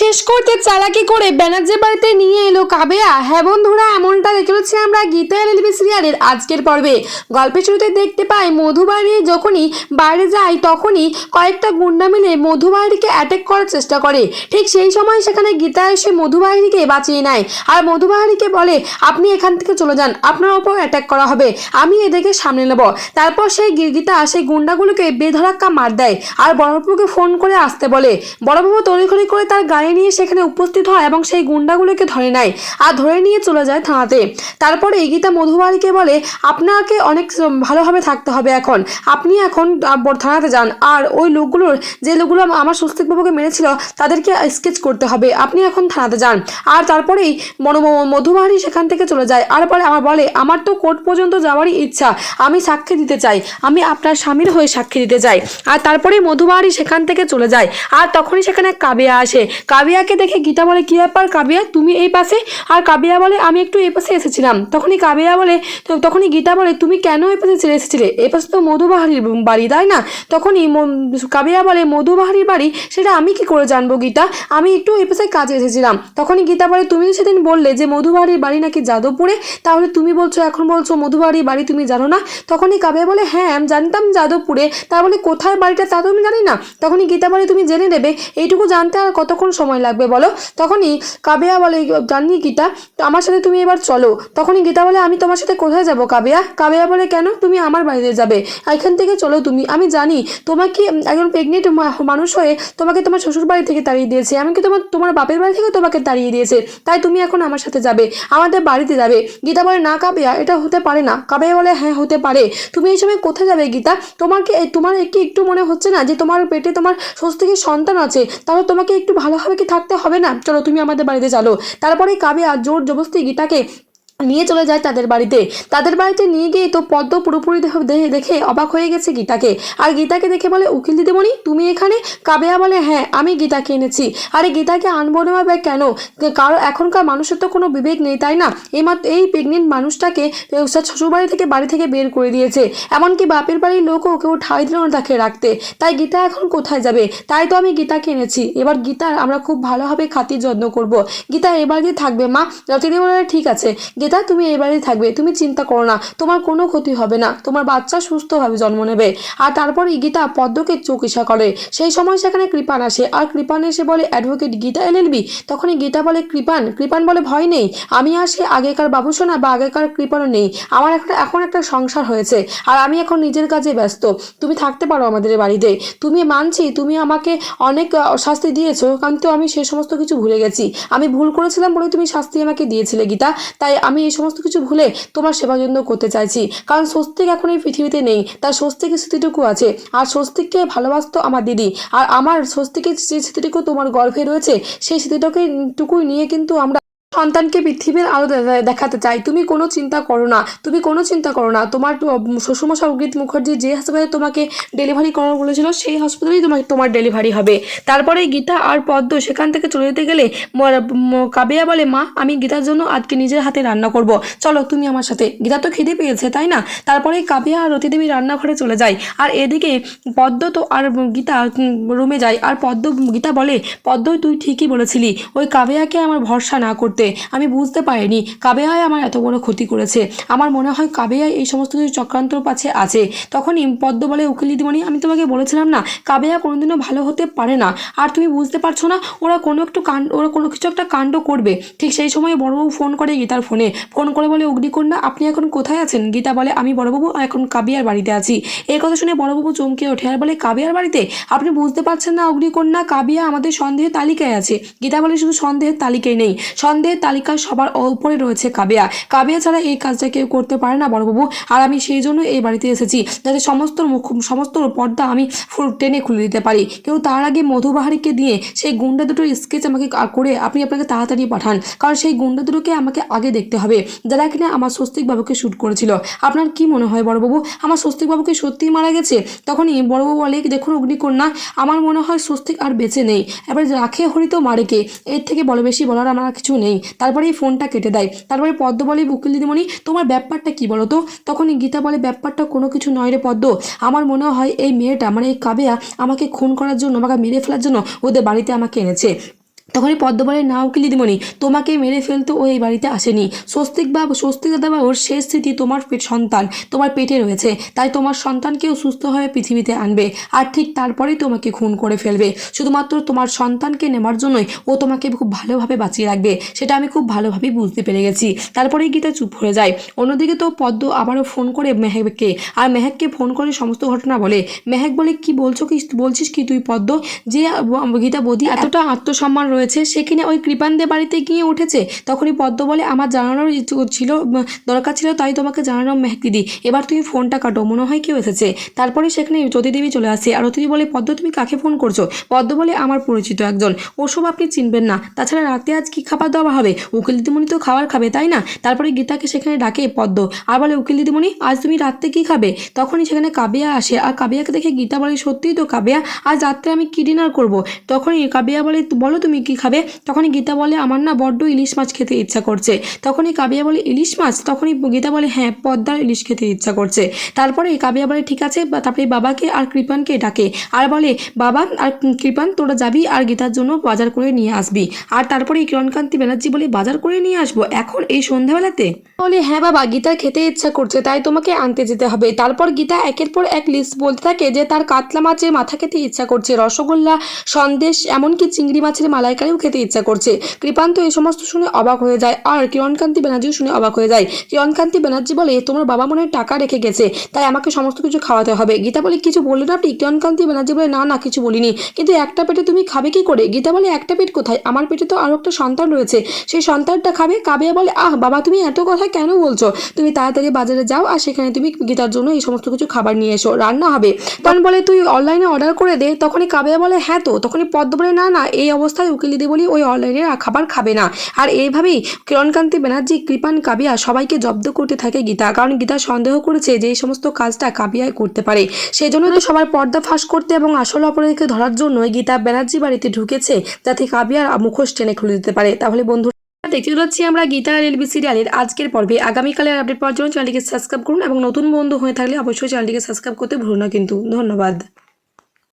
শেষ করতে চালাকি করে ব্যানার্জি বাড়িতে নিয়ে এলো কাবেয়া। হ্যাঁ বন্ধুরা, এমনটা দেখে হচ্ছে আমরা গীতা এলএলবি সিরিয়ালের আজকের পর্বে। গল্পের শুরুতে দেখতে পাই মধুবাড়ি যখনই বাইরে যায় তখনই কয়েকটা গুন্ডা মিলে মধুবাহিনীকে অ্যাটাক করার চেষ্টা করে। ঠিক সেই সময় সেখানে গীতা এসে মধুবাহিনীকে বাঁচিয়ে নেয় আর মধুবাহিনীকে বলে, আপনি এখান থেকে চলে যান, আপনার ওপর অ্যাটাক করা হবে। আমি এদেরকে সামনে নেব। তারপর সেই গীতা সেই গুন্ডাগুলোকে বেধড়াক্কা মার দেয় আর বড়বাবুকে ফোন করে আসতে বলে, বড়বাবু তড়িঘড়ি করে তার গাড়ি নিয়ে সেখানে উপস্থিত হয় এবং সেই গুন্ডাগুলোকে ধরে নেয় আর ধরে নিয়ে চলে যায় থানাতে। তারপরে গীতা মধুবাড়িকে বলে, আপনাকে অনেক ভালোভাবে থাকতে হবে এখন। আপনি এখন থানাতে যান। আর ওই লোকগুলোর, যে লোকগুলো আম- আমার স্বস্তিকবাবুকে মেরেছিল, তাদেরকে স্কেচ করতে হবে। আপনি এখন থানাতে যান। আর তারপরেই মধুবাড়ি সেখান থেকে চলে যায়। আর পরে আমার বলে, আমার তো কোর্ট পর্যন্ত যাওয়ারই ইচ্ছা। আমি সাক্ষী দিতে চাই। আমি আপনার স্বামীর হয়ে সাক্ষী দিতে চাই। আর তারপরেই মধুবাড়ি সেখান থেকে চলে যায়। আর তখনই সেখানে কাবিয়া আসে। কাবিয়াকে দেখে গীতা বলে, কী ব্যাপার কাবিয়া? তুমি এই পাশে? আর কাবিয়া বলে, আমি একটু এই পাশে এসেছিলাম। তখনই কাবিয়া বলে তখনই গীতা বলে, তুমি কেন এই পাশে এসেছিলে? এই পাশে তো মধুবাহারির বাড়ি, তাই না? তখনই কাবিয়া বলে, মধুবাহারির বাড়ি? সেটা আমি কি করে জানব গীতা? আমি একটু এই পাশে কাজে এসেছিলাম। তখনই গীতা বলে, তুমি সেদিন বললে যে মধুবাহারির বাড়ি নাকি যাদবপুরে, তাহলে তুমি বলছো, এখন বলছো মধুবাহারির বাড়ি তুমি জানো না? তখনই কাবিয়া বলে হ্যাঁ আমি জানতাম যাদবপুরে। তা বলে, কোথায় বাড়িটা তা তো আমি জানি না। তখনই গীতা বলে, তুমি জেনে নেবে। এইটুকু জানতে আর কতক্ষণ সময় লাগবে বলো? তখনই কাবিয়া বলে জানি গীতা আমার সাথে তুমি এবার চলো। তখনই গীতা বলে, আমি তোমার সাথে কোথায় যাব কাবিয়া? কাবিয়া বলে, কেন? তুমি আমার বাড়িতে যাবে। এখান থেকে চলো তুমি। আমি জানি তোমাকে একজন প্রেগনেন্ট মানুষ হয়ে তোমাকে তোমার শ্বশুর বাড়ি থেকে তাড়িয়ে দিয়েছে। এমনকি তোমার তোমার বাপের বাড়ি থেকে তোমাকে তাড়িয়ে দিয়েছে। তাই তুমি এখন আমার সাথে যাবে। আমাদের বাড়িতে যাবে। গীতা বলে, না কাবিয়া, এটা হতে পারে না। কাবিয়া বলে হ্যাঁ হতে পারে। তুমি এই সময় কোথায় যাবে গীতা? তোমাকে তোমার কি একটু মনে হচ্ছে না যে তোমার পেটে তোমার স্বস্তিকের সন্তান আছে? তাহলে তোমাকে একটু ভালোভাবে কি থাকতে হবে না? চলো তুমি আমাদের বাড়িতে চলো। তারপরে কাবিয়া জোর জবস্তি গীতাকে নিয়ে চলে যায় তাদের বাড়িতে। তাদের বাড়িতে নিয়ে গিয়ে তো পদ্ম পুরোপুরি দেখ- দেখে অবাক হয়ে গেছে গীতাকে। আর গীতাকে দেখে বলে, উকিল দিদিমণি, তুমি এখানে? কাবেয়া বলে হ্যাঁ আমি গীতাকে এনেছি। আরে, গীতাকে আনব না বা কেন? কারণ এখনকার মানুষের তো কোনো বিবেক নেই, তাই না? এইমাত্র এই প্রেগনেন্ট মানুষটাকে শ্বশুরবাড়ি থেকে বাড়ি থেকে বের করে দিয়েছে। এমনকি বাপের বাড়ির লোকও কেউ ঠাই দিল না তাকে রাখতে। তাই গীতা এখন কোথায় যাবে? তাই তো আমি গীতাকে এনেছি। এবার গীতার আমরা খুব ভালোভাবে খাতির যত্ন করব। গীতা এবারে থাকবে, মা। বলে, ঠিক আছে। গীতা তুমি এবারে থাকবে। তুমি চিন্তা করো না, তোমার কোনো ক্ষতি হবে না। তোমার বাচ্চা সুস্থভাবে জন্ম নেবে। আর তারপর গীতা পদ্মকে চোখ করে। সেই সময় সেখানে কৃপান আসে। আর কৃপান এসে বলে অ্যাডভোকেট গীতা এলএলবি তখনই গীতা বলে, কৃপান কৃপান বলে ভয় নেই। আমি আসি আগেকার বাবুসোনা বা আগেকার কৃপানও নেই। আমার একটা, এখন একটা সংসার হয়েছে। আর আমি এখন নিজের কাজে ব্যস্ত। তুমি থাকতে পারো আমাদের বাড়িতে। তুমি মানছি, তুমি আমাকে অনেক শাস্তি দিয়েছ। কিন্তু আমি সে সমস্ত কিছু ভুলে গেছি। আমি ভুল করেছিলাম বলে তুমি শাস্তি আমাকে দিয়েছিলে গীতা। তাই আমি এই সমস্ত কিছু ভুলে তোমার সেবা যত্ন করতে চাইছি। কারণ স্বস্তিক এখন এই পৃথিবীতে নেই, তার স্বস্তিকের স্মৃতিটুকু আছে। আর স্বস্তিককে ভালোবাসত আমার দিদি। আর আমার স্বস্তিকের যে স্মৃতিটুকু তোমার গর্ভে রয়েছে, সেই স্মৃতিটাকে টুকুই নিয়ে কিন্তু আমরা সন্তানকে পৃথিবীর আলো দেখাতে চাই। তুমি কোনো চিন্তা করো না। তুমি কোনো চিন্তা করো না। তোমার উম, অগ্রিত মুখার্জি যে হাসপাতালে তোমাকে ডেলিভারি করার বলেছিল সেই হাসপাতালেই তোমার তোমার ডেলিভারি হবে। তারপরে গীতা আর পদ্ম সেখান থেকে চলে যেতে গেলে কাবিয়া বলে মা আমি গীতার জন্য আজকে নিজের হাতে রান্না করব। চলো তুমি আমার সাথে। গীতা তো খিদে পেয়েছে তাই না? তারপরে কাবিয়া আর রতিদেবী রান্নাঘরে চলে যায়। আর এদিকে পদ্ম তো আর গীতা রুমে যায়। আর পদ্ম গীতা বলে পদ্ম তুই ঠিকই বলেছিলি। ওই কাবেয়াকে আমার ভরসা না করতে। আমি বুঝতে পারিনি কাবেয়ায় আমার এত বড় ক্ষতি করেছে। আমার মনে হয় কাবেয়ায় এই সমস্ত কিছু চক্রান্তর পাছে আছে। তখনই পদ্ম বলে উকিল দিদিমণি, আমি তোমাকে বলেছিলাম না কাবেয়া কোনোদিনও ভালো হতে পারে না। আর তুমি বুঝতে পারছ না, ওরা কোনো একটু কাণ্ড, ওরা কোনো কিছু একটা কাণ্ড করবে। ঠিক সেই সময় বড়বাবু ফোন করে গীতার ফোনে। ফোন করে বলে, অগ্নিকন্যা, আপনি এখন কোথায় আছেন? গীতা বলে, আমি বড়বাবু এখন কাবিয়ার বাড়িতে আছি। এই কথা শুনে বড়বাবু চমকে ওঠে আর বলে কাবিয়ার বাড়িতে? আপনি বুঝতে পারছেন না অগ্নিকন্যা, কাবিয়া আমাদের সন্দেহের তালিকায় আছে। গীতা বলে, শুধু সন্দেহের তালিকায় নেই। সন্দেহের তালিকার সবার উপরে রয়েছে কাবিয়া। কাবিয়া ছাড়া এই কাজটা কেউ করতে পারে না বড়বাবু। আর আমি সেই জন্য এই বাড়িতে এসেছি যাতে সমস্ত মুখ, সমস্ত পর্দা আমি টেনে খুলে দিতে পারি। কেউ তার আগে মধুবাহারিকে দিয়ে সেই গুন্ডা দুটোর স্কেচ আমাকে করে আপনি আপনাকে তাড়াতাড়ি পাঠান। কারণ সেই গুন্ডা দুটোকে আমাকে আগে দেখতে হবে। যারা কিনা আমার স্বস্তিক বাবুকে শ্যুট করেছিল। আপনার কি মনে হয় বড়বাবু? আমার স্বস্তিক বাবুকে সত্যিই মারা গেছে? তখনই বড়বাবু বলে, দেখুন অগ্নিকন্যা, আমার মনে হয় স্বস্তিক আর বেঁচে নেই। এবার রাখে হরিত মারে কে? এর থেকে বড় বেশি বলার আমার কিছু নেই। তারপরে এই ফোনটা কেটে দেয়। তারপরে পদ্ম বলে উকিল দিদিমণি, তোমার ব্যাপারটা কি বলো তো তখনই গীতা বলে, ব্যাপারটা কোনো কিছু নয় রে পদ্ম। আমার মনে হয় এই মেয়েটা মানে এই কাবেয়া, আমাকে খুন করার জন্য আমাকে মেরে ফেলার জন্য ওদের বাড়িতে আমাকে এনেছে। তখনই পদ্ম বলে না উকিল দিদিমণি তোমাকে মেরে ফেলতে ও এই বাড়িতে আসেনি। স্বস্তিক বা স্বস্তিক দাদাবাবুর শেষ স্মৃতি তোমার সন্তান, তোমার পেটে রয়েছে। তাই তোমার সন্তানকেও সুস্থভাবে পৃথিবীতে আনবে, আর ঠিক তারপরেই তোমাকে খুন করে ফেলবে। শুধুমাত্র তোমার সন্তানকে নেওয়ার জন্যই ও তোমাকে খুব ভালোভাবে বাঁচিয়ে রাখবে, সেটা আমি খুব ভালোভাবেই বুঝতে পেরে গেছি। তারপরেই গীতা চুপ হয়ে যায়। অন্যদিকে তো পদ্ম আবারও ফোন করে মেহেককে, আর মেহেককে ফোন করে সমস্ত ঘটনা বলে। মেহেক বলে, কি বলছো কি, বলছিস কি তুই পদ্ম? যে গীতা বৌদি এতটা আত্মসম্মান রয়েছে সে কিনা ওই কৃপানদের বাড়িতে গিয়ে উঠেছে। তখনই পদ্ম বলে আমার জানানোর ছিল দরকার ছিল, তাই তোমাকে জানানো মেহেক দিদি এবার তুমি ফোনটা কাটো, মনে হয় কেউ এসেছে। তারপরে সেখানে জ্যোতি দেবী চলে আসে। আর অতিথি বলে, পদ্ম, তুমি কাকে ফোন করছ? পদ্ম বলে আমার পরিচিত একজন। ওসব আপনি চিনবেন না। তাছাড়া রাতে আজ কি খাবার দেওয়া হবে? উকিল দিদিমণি তো খাবার খাবে, তাই না? তারপরে গীতাকে সেখানে ডাকে, পদ্ম। আর বলে, উকিল দিদিমণি, আজ তুমি রাত্রে কি খাবে? তখনই সেখানে কাবিয়া আসে। আর কাবিয়াকে দেখে গীতা বলে, সত্যিই তো কাবিয়া, আজ রাত্রে আমি কি ডিনার করব? তখনই কাবিয়া বলে, বলো তুমি কি খাবে? তখনই গীতা বলে, আমার না বড্ড ইলিশ মাছ খেতে ইচ্ছা করছে। তখনই কাবিয়া বলে, ইলিশ মাছ? তখনই গীতা বলে হ্যাঁ পদ্মার ইলিশ খেতে ইচ্ছা করছে। তারপরে কাবিয়া বলে, ঠিক আছে। তারপরে বাবাকে আর কৃপানকে ডাকে। আর বলে, বাবা, আর কৃপান, তোরা যাবি আর গীতার জন্য বাজার করে নিয়ে আসবি। আর তারপরে কিরণকান্তি ব্যানার্জি বলে, বাজার করে নিয়ে আসব? এখন, এই সন্ধ্যাবেলাতে? বলে হ্যাঁ বাবা গীতা খেতে ইচ্ছা করছে, তাই তোমাকে আনতে যেতে হবে। তারপর গীতা একের পর এক লিস্ট বলতে থাকে যে, তার কাতলা মাছের মাথা খেতে ইচ্ছা করছে। রসগোল্লা, সন্দেশ, এমনকি চিংড়ি মাছের মালাইকারিও খেতে ইচ্ছা করছে। কৃপান্ত এই সমস্ত শুনে অবাক হয়ে যায়। আর কিরণকান্তি ব্যানার্জিও শুনে অবাক হয়ে যায়। কিরণকান্তি ব্যানার্জি বলে, তোমার বাবা মনে টাকা রেখে গেছে, তাই আমাকে সমস্ত কিছু খাওয়াতে হবে। গীতা বলে, কিছু বললেন আপনি কিরণকান্তি ব্যানার্জি বলে, না না, কিছু বলিনি। কিন্তু একটা পেটে তুমি খাবে কি করে? গীতা বলে, একটা পেট কোথায়? আমার পেটে তো আরও একটা সন্তান রয়েছে। সেই সন্তানটা খাবে? কাবিয়া বলে, আহ, বাবা, তুমি এত কথা কেন বলছো? তুমি তাড়াতাড়ি বাজারে যাও আর সেখানে তুমি গীতার জন্য এই সমস্ত কিছু খাবার নিয়ে এসো। রান্না হবে। তখন বলে, তুই অনলাইনে অর্ডার করে দে। তখনই কাবিয়া বলে হ্যাঁ তো। তখনই পদ্ম বলে না না, এই অবস্থায় উকিল দিদি বলি ওই অনলাইনে খাবার খাবে না। আর এইভাবেই কিরণকান্তি ব্যানার্জি, কৃপান, কাবিয়া সবাইকে জব্দ করতে থাকে গীতা। কারণ গীতা সন্দেহ করেছে যে এই সমস্ত কাজটা কাবিয়ায় করতে পারে। সেই জন্য তো সবার পর্দা ফাঁস করতে এবং আসল অপরাধীকে ধরার জন্য গীতা ব্যানার্জি বাড়িতে ঢুকেছে যাতে কাবিয়ার মুখোশ টেনে খুলে দিতে পারে। তাহলে বন্ধু, দেখতে পাচ্ছি আমরা গীতা আর এলবি সিরিয়ালের আজকের পর্বে। আগামীকালের আপডেট পাওয়ার জন্য চ্যানেলটিকে সাবস্ক্রাইব করুন এবং নতুন বন্ধু হয়ে থাকলে অবশ্যই চ্যানেলটিকে সাবস্ক্রাইব করতে ভুলুন না কিন্তু। ধন্যবাদ।